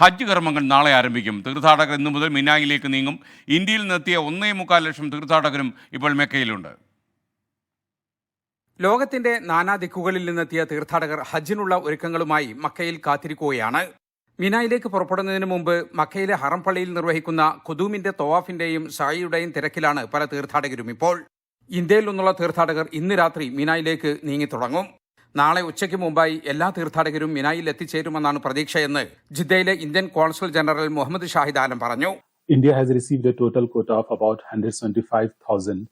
ഹജ്ജ് കർമ്മങ്ങൾ നാളെ ആരംഭിക്കും. തീർത്ഥാടകർ ഇന്നു മുതൽ മിനായിലേക്ക് നീങ്ങും. ഇന്ത്യയിൽ നിന്നെത്തിയ ഒന്നേ മുക്കാൽ ലക്ഷം തീർത്ഥാടകരും ഇപ്പോൾ മെക്കയിലുണ്ട്. ലോകത്തിന്റെ നാനാ ദിക്കുകളിൽ നിന്നെത്തിയ തീർത്ഥാടകർ ഹജ്ജിനുള്ള ഒരുക്കങ്ങളുമായി മക്കയിൽ കാത്തിരിക്കുകയാണ്. മിനായിലേക്ക് പുറപ്പെടുന്നതിന് മുമ്പ് മക്കയിലെ ഹറം പള്ളിയിൽ നിർവഹിക്കുന്ന ഖുദൂമിന്റെ തവാഫിന്റെയും സായിയുടെയും തിരക്കിലാണ് പല തീർത്ഥാടകരും ഇപ്പോൾ. ഇന്ത്യയിൽ നിന്നുള്ള തീർത്ഥാടകർ ഇന്ന് രാത്രി മിനായിലേക്ക് നീങ്ങി തുടങ്ങും. നാളെ ഉച്ചയ്ക്ക് മുമ്പായി എല്ലാ തീർത്ഥാടകരും മിനായിൽ എത്തിച്ചേരുമെന്നാണ് പ്രതീക്ഷയെന്ന് ജിദ്ദയിലെ Indian consul general Muhammad Shahid Alam പറഞ്ഞു. India has received a total quota of about hundred twenty five thousand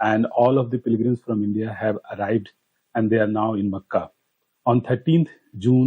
and all of the pilgrims from India have arrived and they are now in Mecca on thirteenth June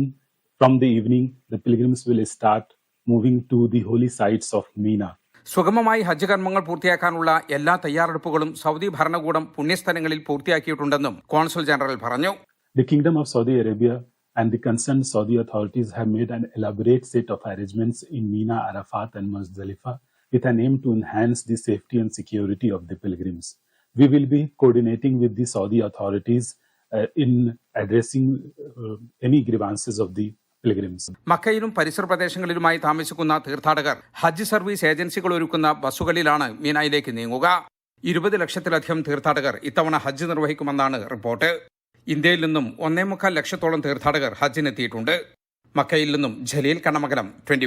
from the evening the pilgrims will start moving to the holy sites of Mina സുഗമമായി ഹജ്ജ് കർമ്മങ്ങൾ പൂർത്തിയാക്കാനുള്ള എല്ലാ തയ്യാറെടുപ്പുകളും Saudi ഭരണകൂടം പുണ്യസ്ഥലങ്ങളിൽ പൂർത്തിയാക്കിയിട്ടുണ്ടെന്നും consul general പറഞ്ഞു. The Kingdom of Saudi Arabia and the concerned Saudi authorities have made an elaborate set of arrangements in Mina, Arafat, and Muzdalifah with an aim to enhance the safety and security of the pilgrims. We will be coordinating with the Saudi authorities uh, in addressing uh, any grievances of the pilgrims. മക്കയിലും പരിസര പ്രദേശങ്ങളിലുമായി താമസിക്കുന്ന തീർത്ഥാടകർ ഹജ്ജ് service ഏജൻസികൾ ഒരുക്കുന്ന ബസ്സുകളിലാണ് മീനായിലേക്ക് നീങ്ങുക ഇരുപത് ലക്ഷത്തിലധികം തീർത്ഥാടകർ ഇത്തവണ ഹജ്ജ് നിർവഹിക്കുമെന്നാണ് റിപ്പോർട്ട് ഇന്ത്യയിൽ നിന്നും ഒന്നേ മുക്കാൽ ലക്ഷത്തോളം തീർത്ഥാടകർ ഹജ്ജിനെത്തിയിട്ടുണ്ട്. മക്കയിൽ നിന്നും ജലീൽ കണമകലം ട്വന്റി